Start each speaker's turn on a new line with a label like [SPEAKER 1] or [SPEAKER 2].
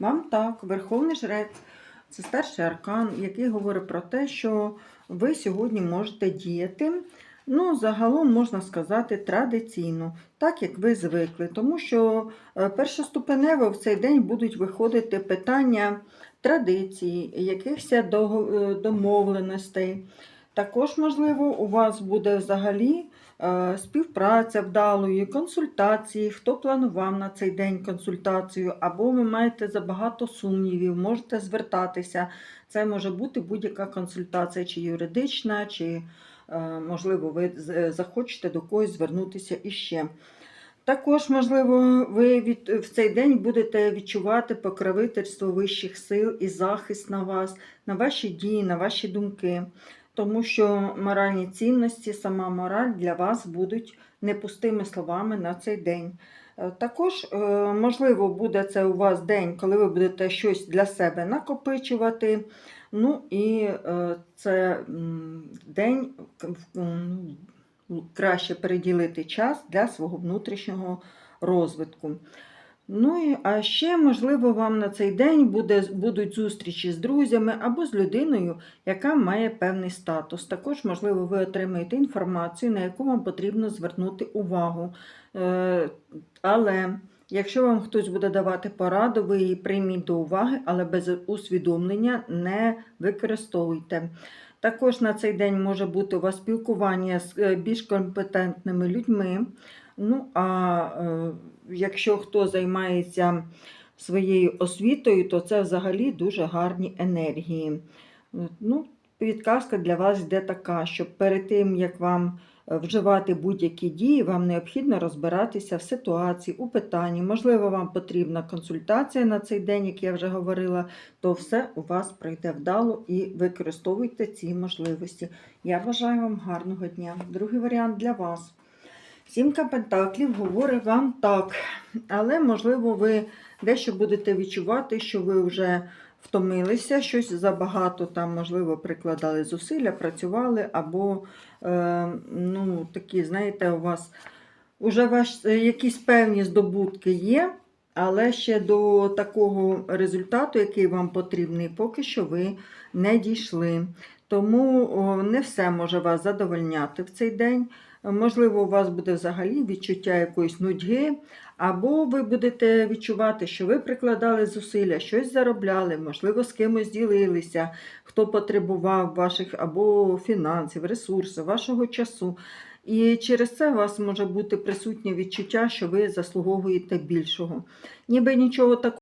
[SPEAKER 1] Вам так, Верховний Жрець. Це старший аркан, який говорить про те, що ви сьогодні можете діяти. Ну, загалом можна сказати традиційно, так як ви звикли, тому що е, першоступенево в цей день будуть виходити питання традицій, якихось е, домовленостей. Також, можливо, у вас буде взагалі е, співпраця вдалої, консультації, хто планував на цей день консультацію, або ви маєте забагато сумнівів, можете звертатися. Це може бути будь-яка консультація, чи юридична, чи, е, можливо, ви захочете до когось звернутися іще. Також, можливо, ви від, в цей день будете відчувати покровительство вищих сил і захист на вас, на ваші дії, на ваші думки. Тому що моральні цінності, сама мораль для вас будуть не пустими словами на цей день. Е, Також, е, можливо, буде це у вас день, коли ви будете щось для себе накопичувати. Ну і е, це день краще переділити час для свого внутрішнього розвитку. Ну і а ще, можливо, вам на цей день буде, будуть зустрічі з друзями або з людиною, яка має певний статус. Також, можливо, ви отримаєте інформацію, на яку вам потрібно звернути увагу. Е, але якщо вам хтось буде давати пораду, ви її прийміть до уваги, але без усвідомлення не використовуйте. Також на цей день може бути у вас спілкування з е, більш компетентними людьми. Ну, а е, якщо хто займається своєю освітою, то це взагалі дуже гарні енергії. Ну, підказка для вас йде така, що перед тим, як вам е, вживати будь-які дії, вам необхідно розбиратися в ситуації, у питанні. Можливо, вам потрібна консультація на цей день, як я вже говорила, то все у вас пройде вдало і використовуйте ці можливості. Я бажаю вам гарного дня. Другий варіант для вас. Сімка Пентаклів говорить вам так, але, можливо, ви дещо будете відчувати, що ви вже втомилися, щось забагато там, можливо, прикладали зусилля, працювали, або е, ну, такі, знаєте, у вас вже якісь певні здобутки є, але ще до такого результату, який вам потрібний, поки що ви не дійшли. Тому не все може вас задовольняти в цей день. Можливо, у вас буде взагалі відчуття якоїсь нудьги, або ви будете відчувати, що ви прикладали зусилля, щось заробляли, можливо, з кимось ділилися, хто потребував ваших або фінансів, ресурсів, вашого часу. І через це у вас може бути присутнє відчуття, що ви заслуговуєте більшого. Ніби нічого такого.